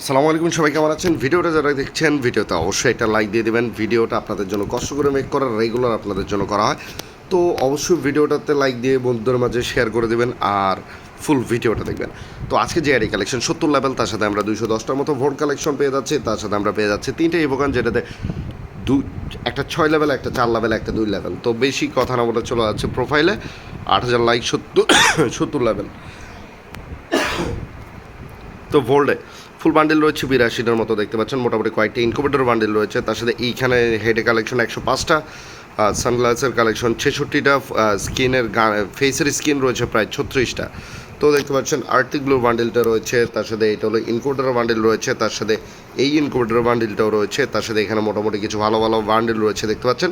আসসালামু আলাইকুম, সবাই কেমন আছেন? ভিডিওটা যারা দেখছেন, ভিডিওতে অবশ্যই একটা লাইক দিয়ে দেবেন। ভিডিওটা আপনাদের জন্য কষ্ট করে মেক করা রেগুলার আপনাদের জন্য করা হয়। তো অবশ্যই ভিডিওটাতে লাইক দিয়ে বন্ধুদের মাঝে শেয়ার করে দেবেন আর ফুল ভিডিওটা দেখবেন। তো আজকে যে আইডি কালেকশন সত্তর লেভেল তার সাথে আমরা দুইশো দশটার মতো ভোট কালেকশন পেয়ে যাচ্ছি। তার সাথে আমরা পেয়ে যাচ্ছি তিনটে ইভোগান যেটাতে দু, একটা ছয় লেভেল একটা চার লেভেল একটা দুই লেভেল তো বেশি কথা না বলে চলে যাচ্ছে প্রোফাইলে আট হাজার লাইক সত্তর সত্তর লেভেল তো ভোল্ডে ফুল বান্ডেল রয়েছে, বিরাশিটার মতো দেখতে পাচ্ছেন। মোটামুটি কয়েকটি ইনকুবেটর বান্ডেল রয়েছে। তার সাথে এইখানে হেডে কালেকশন একশো পাঁচটা সানগ্লাসের কালেকশন ছেষট্টিটা স্কিনের ফেসের স্কিন রয়েছে প্রায় ছত্রিশটা। তো দেখতে পাচ্ছেন, আর্থিক গ্লো বান্ডেলটা রয়েছে। তার সাথে এটা হলো ইনকুবেটর বান্ডেল রয়েছে। তার সাথে এই ইনকুবেটর বান্ডেলটাও রয়েছে। তার সাথে এখানে মোটামুটি কিছু ভালো ভালো বান্ডেল রয়েছে দেখতে পাচ্ছেন।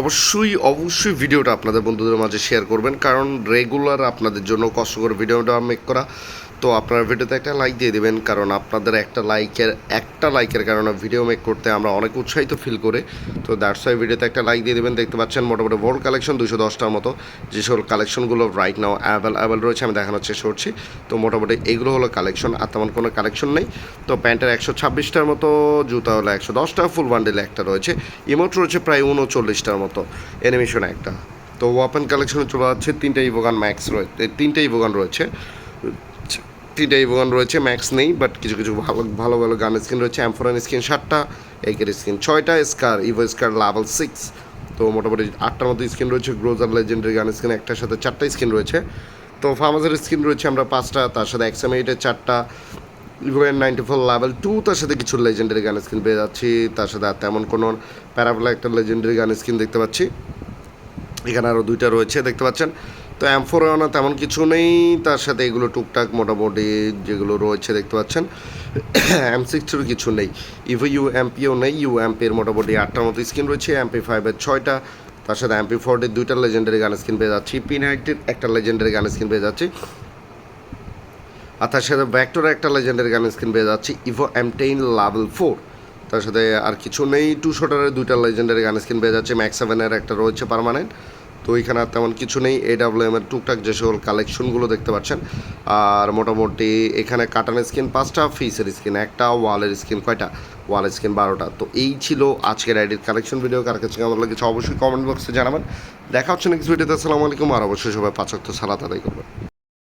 অবশ্যই অবশ্যই ভিডিওটা আপনাদের বন্ধুদের মাঝে শেয়ার করবেন। কারণ রেগুলার আপনাদের জন্য কষ্ট করে ভিডিওটা মেক করা। তো আপনার ভিডিওতে একটা লাইক দিয়ে দেবেন, কারণ আপনাদের একটা লাইকের একটা লাইকের কারণে ভিডিও মেক করতে আমরা অনেক উৎসাহিত ফিল করে। তো দ্যাটস ওয়াই ভিডিওতে একটা লাইক দিয়ে দেবেন। দেখতে পাচ্ছেন মোটামুটি ভোল্ড কালেকশন দুশো দশটার মতো। যে সকল কালেকশনগুলো রাইট নাও অ্যাভেলেবেল রয়েছে, আমি দেখানোর চেষ্টা করছি। তো মোটামুটি এগুলো হলো কালেকশন আর তেমন কোনো কালেকশন নেই। তো প্যান্টের একশো ছাব্বিশটার মতো, জুতা হলো একশো দশটা ফুল বান্ডেল একটা রয়েছে। ইমোট রয়েছে প্রায় উনচল্লিশটার মতো অ্যানিমেশন একটা। তো ওয়াপেন কালেকশনে চলে যাচ্ছে তিনটে ইভোগান ম্যাক্স রয়েছে তিনটে ইভোগান রয়েছে। তিনটে ইভোগান রয়েছে, ম্যাক্স নেই বাট কিছু কিছু ভালো ভালো ভালো গান স্ক্রিন রয়েছে অ্যামফোরান স্ক্রিন সাতটা একের স্ক্রিন ছয়টা scar evo scar level six তো মোটামুটি আটটার মতো স্ক্রিন রয়েছে গ্রোজার লেজেন্ডারি গান স্ক্রিন একটার সাথে চারটা স্ক্রিন রয়েছে। তো ফার্মাসের স্ক্রিন রয়েছে আমরা পাঁচটা, তার সাথে এক্সাম এইটের চারটা Evo one ninety four level two তার সাথে কিছু লেজেন্ডারি গান স্ক্রিন পেয়ে যাচ্ছি, তার সাথে আর তেমন কোনো প্যারাবলা একটা লেজেন্ডারি গান স্ক্রিন দেখতে পাচ্ছি। এখানে আরও দুইটা রয়েছে, দেখতে পাচ্ছেন? তো অ্যামফোরানা তেমন কিছু নেই। তার সাথে এগুলো টুকটাক মোটামুটি যেগুলো রয়েছে দেখতে পাচ্ছেন। এম সিক্সটির কিছু নেই। ইভো ইউ এমপিও নেই। ইউ এমপির মোটামুটি আটটার মতো স্ক্রিন রয়েছে। এমপি ফাইভের ছয়টা। তার সাথে এমপি ফোরটির দুইটা লেজেন্ডারি গান স্ক্রিন পেয়ে যাচ্ছি। পি নাইনটির একটা লেজেন্ডারি গান স্ক্রিন পেয়ে যাচ্ছি। আর তার সাথে ব্যাক্টোর একটা লেজেন্ডারি গান স্ক্রিন পেয়ে যাচ্ছি। Evo M ten level four তার সাথে আর কিছু নেই। টু শটারের দুইটা লেজেন্ডারি গান স্ক্রিন পেয়ে যাচ্ছে। ম্যাক্স সেভেনের একটা রয়েছে পারমানেন্ট তো এখানে আর তেমন কিছু নেই। এ ডাব্লিউ এমের টুকটাক যে সকল কালেকশনগুলো দেখতে পাচ্ছেন। আর মোটামুটি এখানে কাটানের স্কিন পাঁচটা ফিসের স্কিন একটা ওয়ালের স্কিন কয়টা? ওয়ালের স্কিন বারোটা। তো এই ছিল আজকের আইডির কালেকশন ভিডিও কার কাছে কেমন লেগেছে অবশ্যই কমেন্ট বক্সে জানাবেন। দেখা হচ্ছে নেক্সট ভিডিওতে আসসালামু আলাইকুম। আর অবশ্যই সবাই পাঁচক্ত সালাত আদায় করবেন।